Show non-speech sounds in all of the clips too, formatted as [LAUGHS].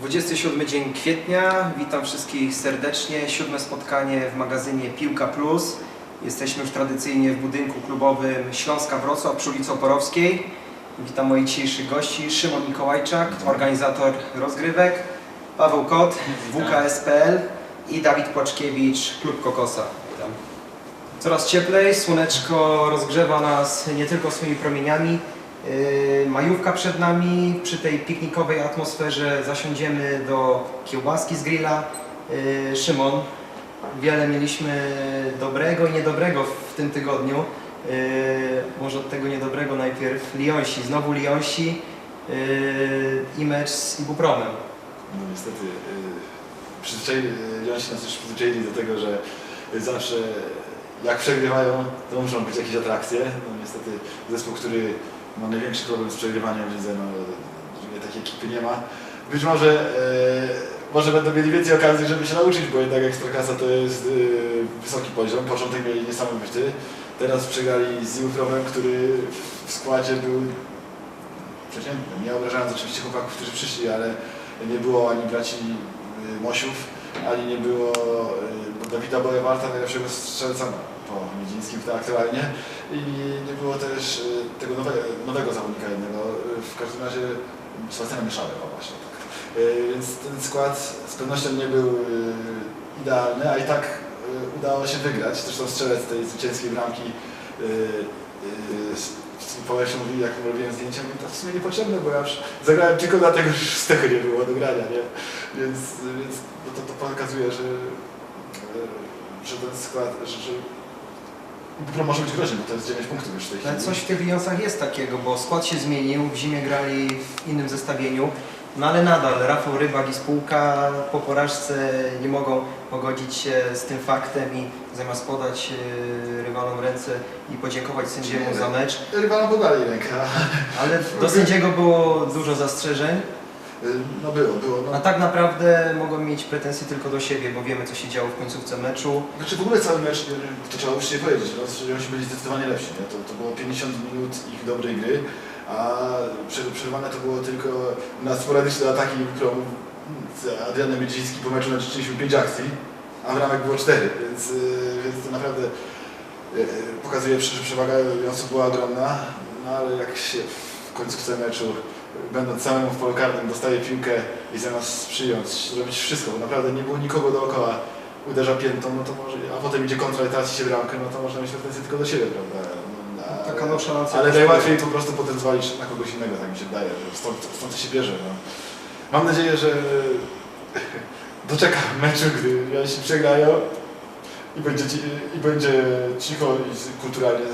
27 dzień kwietnia. Witam wszystkich serdecznie. Siódme spotkanie w magazynie Piłka Plus. Jesteśmy już tradycyjnie w budynku klubowym Śląska Wrocław przy ulicy Oporowskiej. Witam moich dzisiejszych gości. Szymon Mikołajczak, organizator rozgrywek, Paweł Kot, WKSPL i Dawid Płaczkiewicz, Klub Kokosa. Witam. Coraz cieplej, słoneczko rozgrzewa nas nie tylko swoimi promieniami. Yy, Majówka przed nami, przy tej piknikowej atmosferze zasiądziemy do kiełbaski z grilla. Yy, Szymon, wiele mieliśmy dobrego i niedobrego w tym tygodniu. Yy, Może od tego niedobrego najpierw Lionsi, znowu Lionsi i mecz z Ibupromem. No niestety, się nas już przyzwyczaili do tego, że zawsze jak przegrywają, to muszą być jakieś atrakcje. No niestety zespół, który ma największy problem z przegrywaniem w lidze, no drugiej takiej ekipy nie ma. Być może, yy, może będą mieli więcej okazji, żeby się nauczyć, bo jednak Ekstraklasa to jest yy, wysoki poziom. Początek mieli niesamowity. Teraz przegrali z Jutrowem, który w składzie był przeciętny. Nie obrażając oczywiście chłopaków, którzy przyszli, ale nie było ani braci y, Mosiów, ani nie było Dawida Bolewarta, najlepszego strzelca po Miedzińskim to aktualnie i nie było też tego nowego, nowego zawodnika jednego. Y, W każdym razie Sebastiana Mieszałek, o właśnie tak. Y, Więc ten skład z pewnością nie był y, idealny, a i tak udało się wygrać. Zresztą strzelec tej zwycięskiej bramki z- po jak się mówi, jak robiłem zdjęcia, mówię, to w sumie niepotrzebne, bo ja już zagrałem tylko dlatego, że z tego nie było do grania, nie? Więc, więc to, to pokazuje, że, że ten skład, że, że Pro może być groźny, bo to jest 9 punktów już w tej chwili. Ale coś w tych Lionsach jest takiego, bo skład się zmienił, w zimie grali w innym zestawieniu, no ale nadal Rafał Rybak i spółka po porażce nie mogą pogodzić się z tym faktem i zamiast podać e, rywalom ręce i podziękować sędziemu za mecz, Rywalom podali rękę, ale do sędziego było dużo zastrzeżeń, no było, było. No. a tak naprawdę mogą mieć pretensje tylko do siebie, bo wiemy co się działo w końcówce meczu. Znaczy w ogóle cały mecz, to trzeba uczciwie powiedzieć, no, że oni byli zdecydowanie lepsi. Nie? To, to było 50 minut ich dobrej gry, a prze- przerwane to było tylko na sporadyczne ataki, którą Adrian Miedziński po meczu naczyczyliśmy 5 akcji, a w ramach było 4, więc, yy, więc to naprawdę yy, pokazuje, że przewaga osób była ogromna, no ale jak się w końcówce meczu będąc samemu w polu karnym dostaje piłkę i zamiast przyjąć, zrobić wszystko, bo naprawdę nie było nikogo dookoła, uderza piętą, no to może, a potem idzie kontra i traci się bramkę, no to można mieć pretensje tylko do siebie, prawda? No, ale- Taka nonszalancja Ale najłatwiej po prostu potem zwalić na kogoś innego, tak mi się wydaje, że stąd, stąd to się bierze. No. Mam nadzieję, że [LAUGHS] doczekam meczu, gdy oni się przegrają i będzie, i będzie cicho i kulturalnie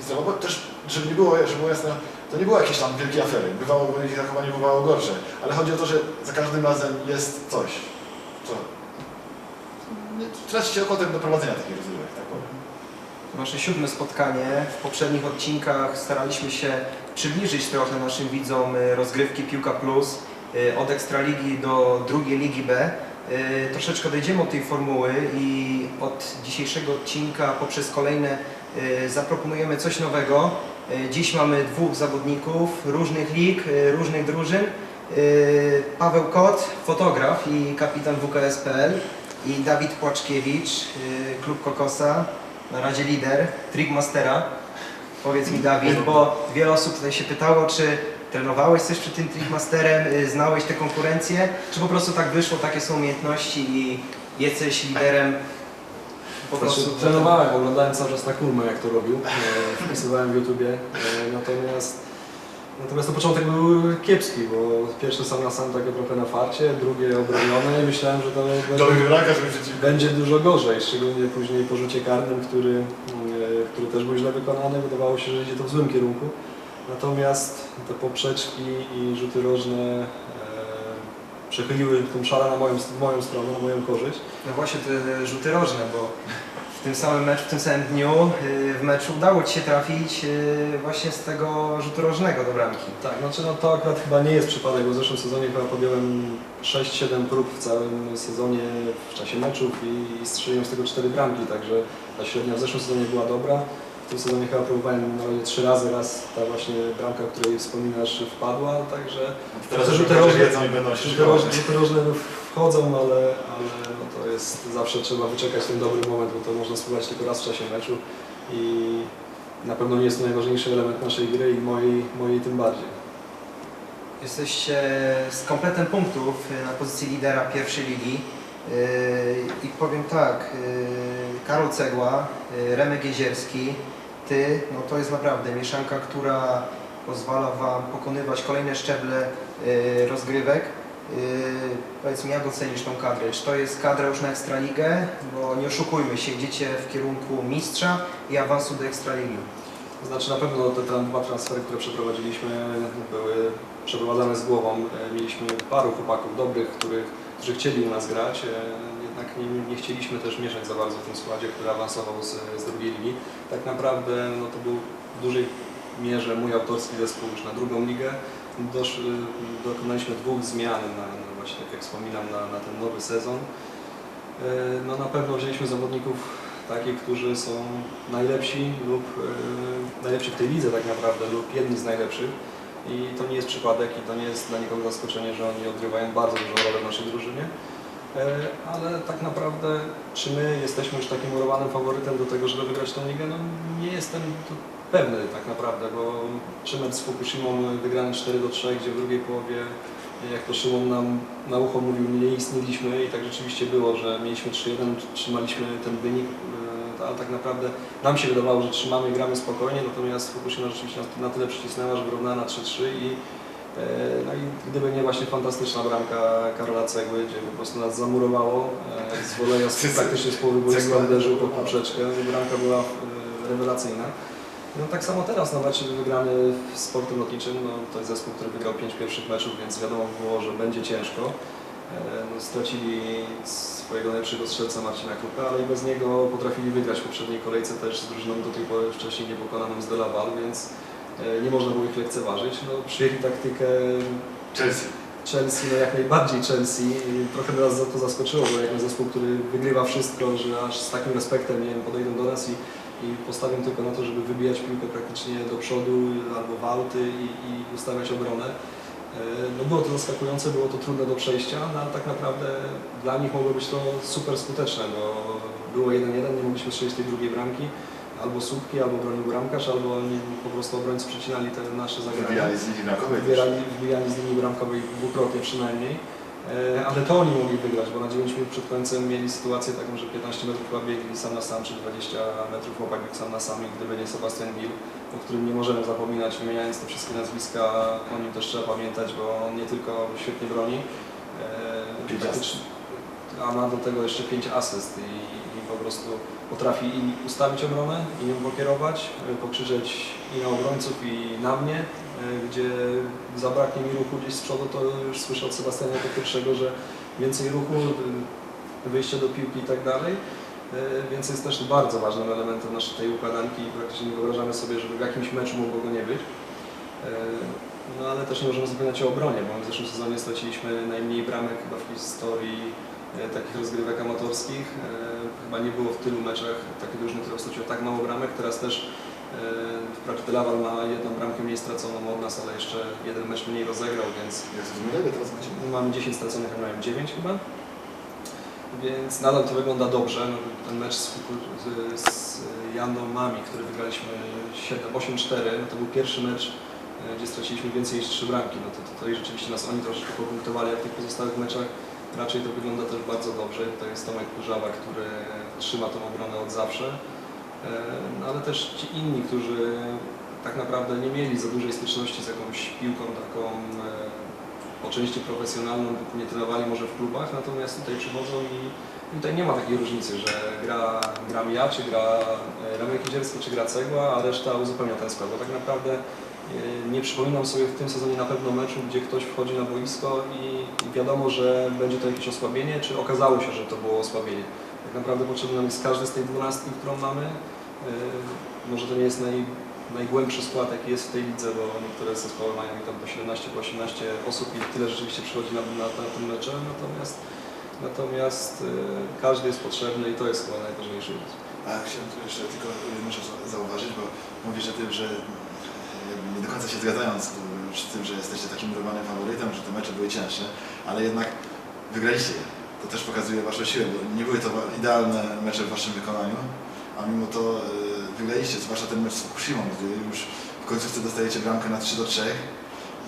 i zdrowo, bo też, żeby nie było, żeby było jasne, to nie było jakieś tam wielkie afery, bywało, ich zachowanie bywało gorsze, ale chodzi o to, że za każdym razem jest coś, co traci się ochotę do prowadzenia takich rozgrywek, tak powiem. Nasze siódme spotkanie. W poprzednich odcinkach staraliśmy się przybliżyć trochę naszym widzom y, rozgrywki Piłka Plus y, od Ekstraligi do drugiej Ligi B. Y, Troszeczkę dojdziemy od tej formuły i od dzisiejszego odcinka poprzez kolejne zaproponujemy coś nowego. Y, Dziś mamy dwóch zawodników różnych lig, y, różnych drużyn. Y, Paweł Kot, fotograf i kapitan WKSPL i Dawid Płaczkiewicz, klub Kokosa, na razie lider, Trickmastera. Powiedz mi Dawid, bo wiele osób tutaj się pytało, czy trenowałeś coś przed tym Trickmasterem, y, znałeś tę konkurencję, czy po prostu tak wyszło, takie są umiejętności i jesteś liderem po prostu... Znaczy, trenowałem, oglądałem cały czas na kurmę jak to robił, e, wpisywałem w YouTubie, e, natomiast Natomiast to początek był kiepski, bo pierwszy sam na sam takie trochę na farcie, drugie obronione i myślałem, że to będzie, będzie dużo gorzej, szczególnie później po rzucie karnym, który, e, który też był źle wykonany, wydawało się, że idzie to w złym kierunku. Natomiast te poprzeczki i rzuty rożne e, przechyliły tą szalę na moją, moją stronę, na moją korzyść. No właśnie te rzuty rożne, bo w tym samym meczu, w tym samym dniu y, w meczu udało Ci się trafić y, właśnie z tego rzutu rożnego do bramki. Tak, znaczy no to akurat chyba nie jest przypadek, bo w zeszłym sezonie chyba podjąłem 6-7 prób w całym sezonie w czasie meczów i strzeliłem z tego 4 bramki, także ta średnia w zeszłym sezonie była dobra. W tym sezonie chyba próbowałem na razie trzy razy, raz ta właśnie bramka, o której wspominasz wpadła, także Teraz To, już że te te rożne- wiedzą i będą się Rzuty rożne, rożne no, wchodzą, ale, ale no to jest zawsze trzeba wyczekać ten dobry moment, bo to można spróbować tylko raz w czasie meczu i na pewno nie jest to najważniejszy element naszej gry i mojej, mojej tym bardziej. Jesteście z kompletem punktów na pozycji lidera pierwszej ligi. Yy, I powiem tak, yy, Karol Cegła, yy, Remek Jezierski, Ty, no to jest naprawdę mieszanka, która pozwala Wam pokonywać kolejne szczeble yy, rozgrywek. Yy, Powiedz jak ocenisz tą kadrę? Czy to jest kadra już na Ekstraligę? Bo nie oszukujmy się, idziecie w kierunku mistrza i awansu do Ekstraligi. Znaczy na pewno te dwa transfery, które przeprowadziliśmy były przeprowadzane z głową. E, Mieliśmy paru chłopaków dobrych, których, którzy chcieli u nas grać, e, nie, nie chcieliśmy też mieszać za bardzo w tym składzie, który awansował z, z drugiej ligi. Tak naprawdę no, to był w dużej mierze mój autorski zespół już na drugą ligę. Dosz, dokonaliśmy dwóch zmian, na, właśnie tak jak wspominam, na, na ten nowy sezon. E, No na pewno wzięliśmy zawodników takich, którzy są najlepsi lub e, najlepsi w tej lidze tak naprawdę lub jedni z najlepszych. I to nie jest przypadek i to nie jest dla nikogo zaskoczenie, że oni odgrywają bardzo dużą rolę w naszej drużynie. E, Ale tak naprawdę, czy my jesteśmy już takim murowanym faworytem do tego, żeby wygrać tą ligę? No nie jestem pewny tak naprawdę, bo czy mecz z Fukushimą wygrany 4 do 3, gdzie w drugiej połowie jak to Szymon nam na ucho mówił, nie istnieliśmy i tak rzeczywiście było, że mieliśmy 3-1, trzymaliśmy ten wynik, e, ale tak naprawdę nam się wydawało, że trzymamy i gramy spokojnie, natomiast Fukushima rzeczywiście na tyle przycisnęła, że wyrównała na 3-3 i no i gdyby nie właśnie fantastyczna bramka Karola Cegły, gdzie po prostu nas zamurowało, e, z woleja z- praktycznie z połowy boiska uderzył po poprzeczkę, bramka była e, rewelacyjna. No tak samo teraz, no mecz wygrany w sportem lotniczym, no to jest zespół, który wygrał pięć pierwszych meczów, więc wiadomo było, że będzie ciężko. E, No, stracili swojego najlepszego strzelca Marcina Krupę, ale i bez niego potrafili wygrać w poprzedniej kolejce też z drużyną do tej pory wcześniej niepokonaną z Delaval, więc e, nie można było ich lekceważyć. No, przyjęli taktykę Chelsea. Chelsea, no jak najbardziej Chelsea. I trochę nas za to zaskoczyło, bo jak na zespół, który wygrywa wszystko, że aż z takim respektem nie wiem, podejdą do nas i, i postawią tylko na to, żeby wybijać piłkę praktycznie do przodu albo w auty i, i ustawiać obronę. E, No było to zaskakujące, było to trudne do przejścia, no ale tak naprawdę dla nich mogło być to super skuteczne, bo było 1-1, nie mogliśmy strzelić tej drugiej bramki, albo słupki, albo bronił bramkarz, albo oni po prostu obrońcy przecinali te nasze zagrania. Wybijali z linii bramkowej. Wybierali, wybijali z linii bramkowej dwukrotnie przynajmniej. E, Ale to oni mogli wygrać, bo na 9 minut przed końcem mieli sytuację taką, że 15 metrów chyba biegli sam na sam, czy 20 metrów chłopak biegł sam na sam i gdyby nie Sebastian Gil, o którym nie możemy zapominać, wymieniając te wszystkie nazwiska, o nim też trzeba pamiętać, bo on nie tylko świetnie broni, e, a ma do tego jeszcze 5 asyst i, i po prostu potrafi i ustawić obronę, i nią pokierować, y, pokrzyczeć i na obrońców, i na mnie, y, gdzie zabraknie mi ruchu gdzieś z przodu, to już słyszę od Sebastiana jako pierwszego, że więcej ruchu, y, wyjście do piłki i tak dalej. Więc jest też bardzo ważnym elementem naszej tej układanki i praktycznie nie wyobrażamy sobie, żeby w jakimś meczu mogło go nie być. No ale też nie możemy zapominać o obronie, bo w zeszłym sezonie straciliśmy najmniej bramek chyba w historii e, takich rozgrywek amatorskich. E, Chyba nie było w tylu meczach takiej drużyny, która straciła tak mało bramek. Teraz też e, wprawdzie Delawal ma jedną bramkę mniej straconą od nas, ale jeszcze jeden mecz mniej rozegrał, więc macie? mamy 10 straconych, a mają 9 chyba. Więc nadal to wygląda dobrze. No, ten mecz z, z, Janomami, który wygraliśmy 7 8-4, no to był pierwszy mecz, e, gdzie straciliśmy więcej niż 3 bramki. No to tutaj rzeczywiście nas oni troszeczkę popunktowali, a w tych pozostałych meczach raczej to wygląda też bardzo dobrze. To jest Tomek Kurzawa, który trzyma tą obronę od zawsze. E, No, ale też ci inni, którzy tak naprawdę nie mieli za dużej styczności z jakąś piłką taką e, po części profesjonalną, nie trenowali może w klubach, natomiast tutaj przychodzą i tutaj nie ma takiej różnicy, że gra, gram ja, czy gra e, Remek Idzielski, czy gra Cegła, a reszta uzupełnia ten skład, bo tak naprawdę nie przypominam sobie w tym sezonie na pewno meczu, gdzie ktoś wchodzi na boisko i, wiadomo, że będzie to jakieś osłabienie, czy okazało się, że to było osłabienie. Tak naprawdę potrzebny nam jest każdy z tej dwunastki, którą mamy. E, Może to nie jest naj, najgłębszy skład, jaki jest w tej lidze, bo niektóre zespoły mają tam po 17, po 18 osób i tyle rzeczywiście przychodzi na, na, na tym mecze, natomiast, natomiast e, każdy jest potrzebny i to jest chyba najważniejsze. A chciałem tu jeszcze tylko rzecz zauważyć, bo mówisz o tym, że do końca się zgadzając z tym, że jesteście takim urwanym faworytem, że te mecze były cięższe, ale jednak wygraliście je. To też pokazuje Waszą siłę, bo nie były to idealne mecze w Waszym wykonaniu, a mimo to e, wygraliście, zwłaszcza ten mecz z Fukushimą, gdy już w końcówce dostajecie bramkę na 3 do 3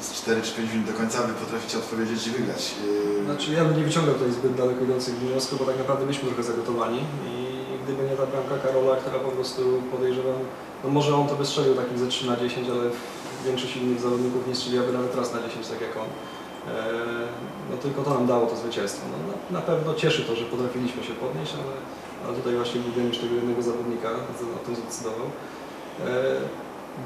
i z 4 czy 5 minut do końca Wy potraficie odpowiedzieć i wygrać. E, Znaczy ja bym nie wyciągał tutaj zbyt daleko idących wniosków, bo tak naprawdę byliśmy trochę zagotowani i gdyby nie ta bramka Karola, która po prostu podejrzewam, no może on to by strzelił takim ze 3 na 10, ale większość innych zawodników nie strzeliłaby nawet raz na 10, tak jak on. Eee, No tylko to nam dało to zwycięstwo. No, na, na pewno cieszy to, że potrafiliśmy się podnieść, ale, ale tutaj właśnie Gugeniusz tego jednego zawodnika o tym zdecydował. Eee,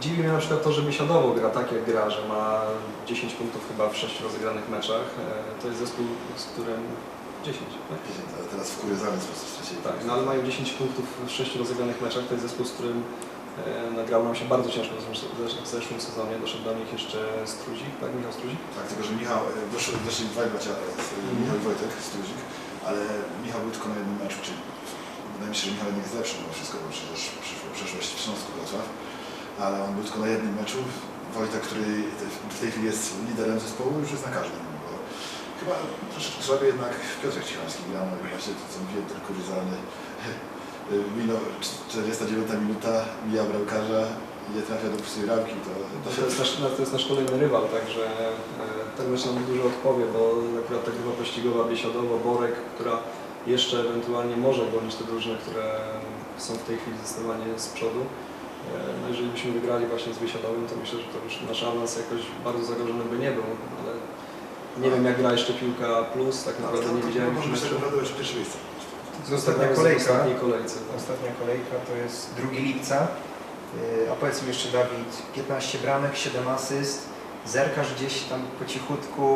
Dziwi mnie na przykład to, że Biesiadowo gra tak jak gra, że ma 10 punktów chyba w 6 rozegranych meczach. Eee, To jest zespół, z którym 10, tak? ale teraz w kuriozalny sposób stracili. Tak, no ale mają 10 punktów w 6 rozegranych meczach. To jest zespół, z którym e, nagrał nam się bardzo ciężko w zesz- w zesz- w zeszłym sezonie. Doszedł do nich jeszcze Struzik, tak? Michał Struzik? Tak, tylko że Michał, e, doszli, doszli dwaj bracia, Mhm. Michał i Wojtek Struzik, ale Michał był tylko na jednym meczu, czyli wydaje mi się, że Michał jednak jest lepszy mimo wszystko, bo przecież przeszłość w Śląsku Wrocław, ale on był tylko na jednym meczu. Wojtek, który w tej chwili jest liderem zespołu, już jest na każdym, bo chyba troszeczkę słabiej jednak Piotrek Cichomski grał, i właśnie to co mówiłem, ten kuryzalny minął 49 minuta, mija bramkarza i nie trafia do pustej ramki, to, To jest, nasz, to jest nasz kolejny rywal, także e, ten mecz nam dużo odpowie, bo akurat ta grupa pościgowa Biesiadowo, Borek, która jeszcze ewentualnie może gonić te drużyny, które są w tej chwili zdecydowanie z przodu. E, No jeżeli byśmy wygrali właśnie z Biesiadowym, to myślę, że to już nasz awans jakoś bardzo zagrożony by nie był, ale nie wiem jak gra jeszcze piłka plus, tak naprawdę nie widziałem już meczu. już pierwsze miejsce. To jest ostatnia kolejka. ostatniej kolejce. tak. Ostatnia kolejka to jest 2 lipca. Yy, A powiedz mi jeszcze Dawid, 15 bramek, 7 asyst. Zerkasz gdzieś tam po cichutku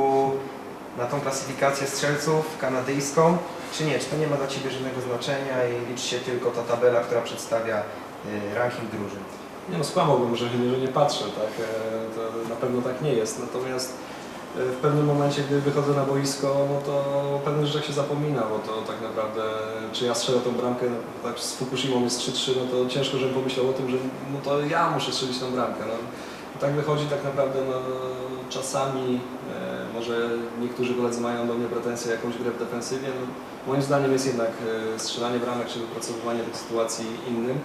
na tą klasyfikację strzelców kanadyjską, czy nie? Czy to nie ma dla Ciebie żadnego znaczenia i liczy się tylko ta tabela, która przedstawia yy, ranking drużyn? Nie no, skłamałbym, że nie, że nie patrzę, tak? E, To na pewno tak nie jest. Natomiast w pewnym momencie, gdy wychodzę na boisko, no to o pewnych rzeczach się zapomina, bo to tak naprawdę, czy ja strzelę tą bramkę, no, tak z Fukushimą jest 3-3, no to ciężko, żebym pomyślał o tym, że no to ja muszę strzelić tą bramkę. No. Tak wychodzi tak naprawdę, no, czasami e, może niektórzy koledzy mają do mnie pretensje jakąś grę w defensywie, no, moim zdaniem jest jednak e, strzelanie bramek, czy wypracowywanie tych sytuacji innym.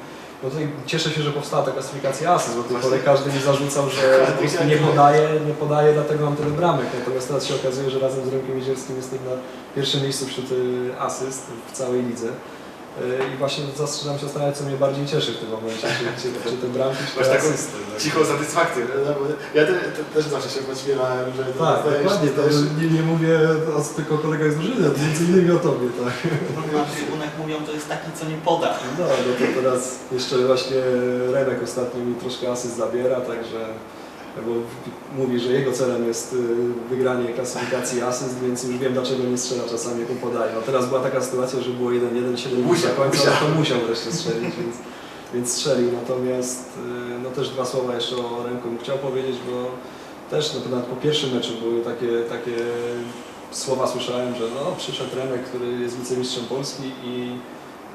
No cieszę się, że powstała ta klasyfikacja asyst, bo do tej pory każdy mi zarzucał, że po prostu nie podaje, nie podaje, dlatego mam tyle bramek. Natomiast teraz się okazuje, że razem z Rynkiem Miedzielskim jestem na pierwszym miejscu wśród y, asyst w całej lidze. Y, I właśnie zaczynam się zastanawiać, co mnie bardziej cieszy w tym momencie, czy, czy, czy te bramki, czy Masz taką asysty. tak. Cichą satysfakcję? Bo ja te, te, też zawsze się pośmiewałem, że to Tak, dostajesz- dokładnie, nie, nie mówię o, tylko o kolegach z drużyny, między innymi o Tobie, tak. Na trybunach mówią, to jest taki, co nie poda. No, no to teraz jeszcze właśnie Renek ostatnio mi troszkę asyst zabiera, także bo mówi, że jego celem jest y, wygranie klasyfikacji asyst, więc już wiem dlaczego nie strzela czasami jak podaje. No teraz była taka sytuacja, że było 1-1, 7 minut Musiał, końca, musiał. no to musiał wreszcie strzelić, więc, więc strzelił. Natomiast y, no też dwa słowa jeszcze o bym chciał powiedzieć, bo też no, nawet po pierwszym meczu były takie, takie słowa słyszałem, że no, przyszedł Remek, który jest wicemistrzem Polski i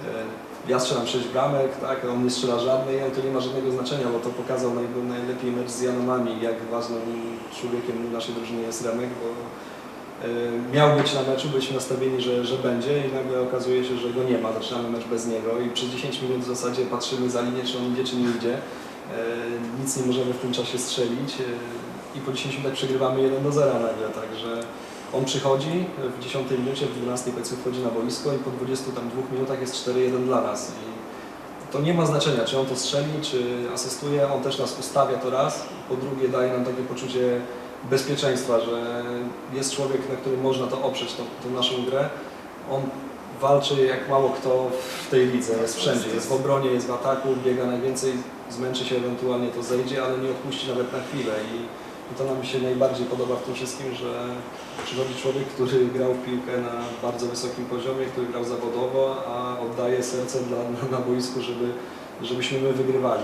e, ja strzelam 6 bramek, tak, on nie strzela żadnej, ale to nie ma żadnego znaczenia, bo to pokazał naj, najlepiej mecz z Janomami, jak ważnym człowiekiem naszej drużyny jest Remek, bo e, miał być na meczu, byliśmy nastawieni, że, że będzie i nagle okazuje się, że go nie ma, zaczynamy mecz bez niego i przez 10 minut w zasadzie patrzymy za linię, czy on idzie, czy nie idzie. E, nic nie możemy w tym czasie strzelić e, i po 10 minutach przegrywamy 1 do 0 nagle, także on przychodzi w 10 minucie, w 12 powiedzmy wchodzi na boisko i po 22 minutach jest 4-1 dla nas. I to nie ma znaczenia, czy on to strzeli, czy asystuje, on też nas ustawia to raz, po drugie daje nam takie poczucie bezpieczeństwa, że jest człowiek, na którym można to oprzeć, tą, tą naszą grę. On walczy jak mało kto w tej lidze, jest wszędzie, jest w obronie, jest w ataku, biega najwięcej, zmęczy się ewentualnie, to zejdzie, ale nie odpuści nawet na chwilę. I i to nam się najbardziej podoba w tym wszystkim, że przychodzi człowiek, który grał w piłkę na bardzo wysokim poziomie, który grał zawodowo, a oddaje serce dla, na, na boisku, żeby, żebyśmy my wygrywali.